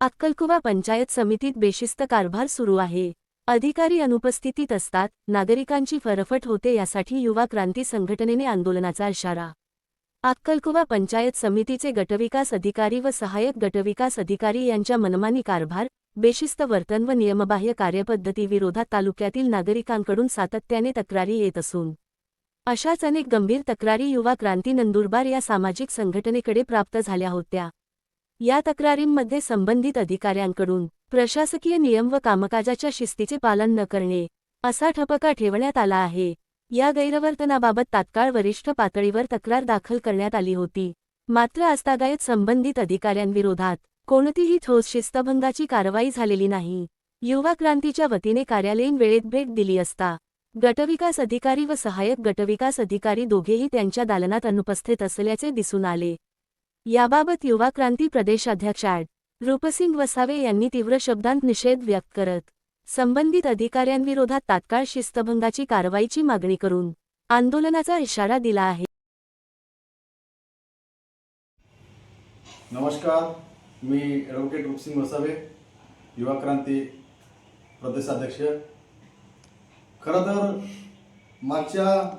अक्कलकुवा पंचायत समितीत बेशिस्त कारभार सुरू आहे. अधिकारी अनुपस्थितीत असतात नागरिकांची फरफट होते यासाठी युवा क्रांती संघटनेने आंदोलनाचा इशारा. अक्कलकुवा पंचायत समितीचे गटविकास अधिकारी व सहाय्यक गटविकास अधिकारी यांच्या मनमानी कारभार बेशिस्त वर्तन व नियमबाह्य कार्यपद्धतीविरोधात तालुक्यातील नागरिकांकडून सातत्याने तक्रारी येत असून अशाच अनेक गंभीर तक्रारी युवा क्रांती नंदुरबार या सामाजिक संघटनेकडे प्राप्त झाल्या होत्या. या तक्रारींमध्ये संबंधित अधिकाऱ्यांकडून प्रशासकीय नियम व कामकाजाच्या शिस्तीचे पालन न करणे असा ठपका ठेवण्यात आला आहे. या गैरवर्तनाबाबत तात्काळ वरिष्ठ पातळीवर तक्रार दाखल करण्यात आली होती. मात्र आस्तागायत संबंधित अधिकाऱ्यांविरोधात कोणतीही ठोस शिस्तभंगाची कारवाई झालेली नाही. युवा क्रांतीच्या वतीने कार्यालयीन वेळेत भेट दिली असता गटविकास अधिकारी व सहाय्यक गटविकास अधिकारी दोघेही त्यांच्या दालनात अनुपस्थित असल्याचे दिसून आले. याबाबत युवा क्रांती प्रदेशाध्यक्ष ॲड. रूपसिंग वसावे यांनी तीव्र शब्दांत निषेध व्यक्त करत संबंधित अधिकाऱ्यांविरोधात तात्काळ शिस्तभंगाची कारवाईची मागणी करून आंदोलनाचा इशारा दिला आहे. नमस्कार मी ॲडव्होकेट रूपसिंग वसावे युवा क्रांती प्रदेशाध्यक्ष. खरं तर मागच्या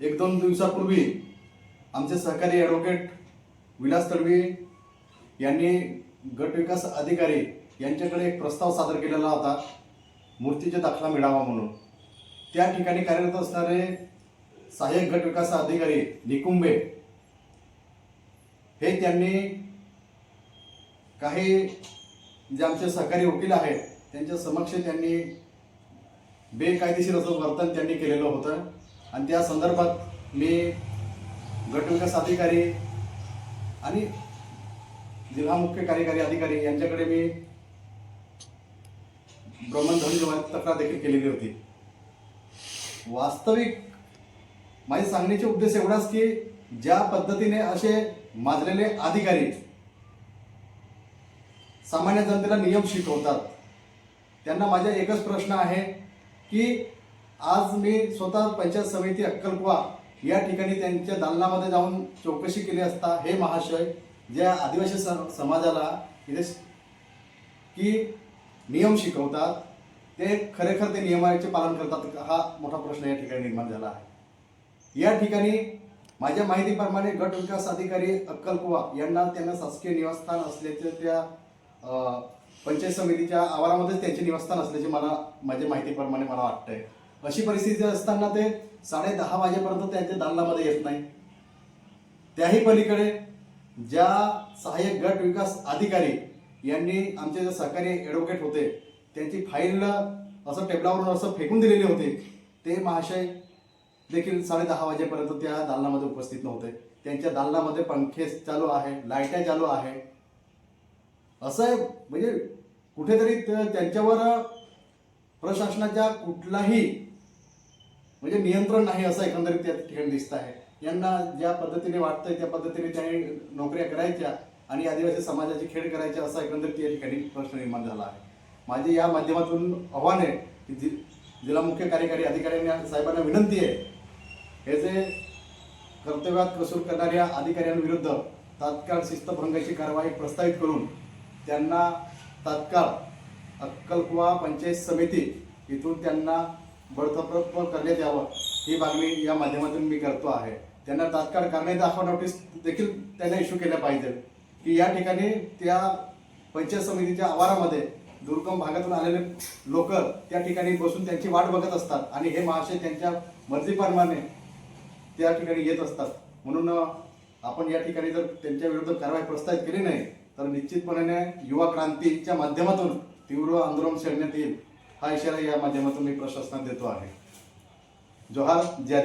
एक दोन दिवसापूर्वी आमचे सहकारी ॲडव्होकेट विलास तडवी यांनी गट विकास अधिकारी यांच्याकडे एक प्रस्ताव सादर केलेला होता मूर्तीचा दाखला मिळावा म्हणून. त्या ठिकाणी कार्यरत असणारे सहाय्यक गट विकास अधिकारी निकुंबे हे त्यांनी काही जे आमचे सहकारी वकील आहेत त्यांच्या समक्ष त्यांनी बेकायदेशीर असं वर्तन त्यांनी केलेलं होतं. आणि त्या संदर्भात मी गटविकास अधिकारी आणि जिल्हा मुख्य कार्यकारी अधिकारी यांच्याकडे मी भ्रमणध्वनी तक्रार देखील केलेली होती. वास्तविक माझे सांगण्याचे उद्देश एवढाच की ज्या पद्धतीने असे माजलेले अधिकारी सामान्य जनतेला नियम शिकवतात त्यांना माझा एकच प्रश्न आहे की आज मी स्वतः पंचायत समिती अक्कलकुवा या ठिकाणी त्यांच्या दालनामध्ये जाऊन चौकशी केली असता हे महाशय ज्या आदिवासी स- समाजाला इथे की नियम शिकवतात ते खरेखर ते नियमाचे पालन करतात हा मोठा प्रश्न या ठिकाणी निर्माण झाला आहे. या ठिकाणी माझ्या माहितीप्रमाणे गट विकास अधिकारी अक्कलकुवा यांना त्यांना शासकीय निवासस्थान असल्याचे त्या पंचायत समितीच्या आवारामध्येच त्यांचे निवासस्थान असल्याचे मला माझ्या माहितीप्रमाणे मला वाटतंय. अशी परिस्थिती असताना ते साडे दहा वाजेपर्यंत त्यांच्या दालनामध्ये येत नाही. त्याही पलीकडे ज्या सहाय्यक गट विकास अधिकारी यांनी आमचे जे सहकारी ॲडव्होकेट होते त्यांची फाईल असं टेबलावरून असं फेकून दिलेली होती ते महाशय देखील साडे दहा वाजेपर्यंत त्या दालनामध्ये उपस्थित नव्हते. त्यांच्या दालनामध्ये पंखे चालू आहे लाईट्या चालू आहे. असं आहे, म्हणजे कुठेतरी त्यांच्यावर प्रशासनाच्या कुठलाही म्हणजे नियंत्रण नाही असं एकंदरीत त्या ठिकाणी दिसत आहे. यांना ज्या पद्धतीने वाटतंय त्या पद्धतीने त्यांनी नोकऱ्या करायच्या आणि आदिवासी समाजाची खेळ करायच्या असा एकंदरीत या ठिकाणी प्रश्न निर्माण झाला आहे. माझी या माध्यमातून आव्हान आहे की जि जिल्हा मुख्य कार्यकारी अधिकाऱ्यांना साहेबांना विनंती आहे हे जे कर्तव्यात कसूर करणाऱ्या अधिकाऱ्यांविरुद्ध तात्काळ शिस्तभंगाची कारवाई प्रस्तावित करून त्यांना तात्काळ अक्कलकुवा पंचायत समिती इथून त्यांना बडतर्फ करण्यात यावं. ही मागणी या माध्यमातून मी करतो आहे. त्यांना तात्काळ कारणे दाखवा नोटीस देखील त्यांना इश्यू केल्या पाहिजे. की या ठिकाणी त्या पंचायत समितीच्या आवारामध्ये दुर्गम भागातून आलेले लोक त्या ठिकाणी बसून त्यांची वाट बघत असतात आणि हे महाशय त्यांच्या मर्जीप्रमाणे त्या ठिकाणी येत असतात. म्हणून आपण या ठिकाणी जर त्यांच्या विरुद्ध कारवाई प्रस्तावित केली नाही तर निश्चितपणे युवा क्रांतीच्या माध्यमातून तीव्र आंदोलन छेडण्यात येईल. हा इशारा या माध्यमातून मी प्रशासनात देतो आहे. जोहार ज्या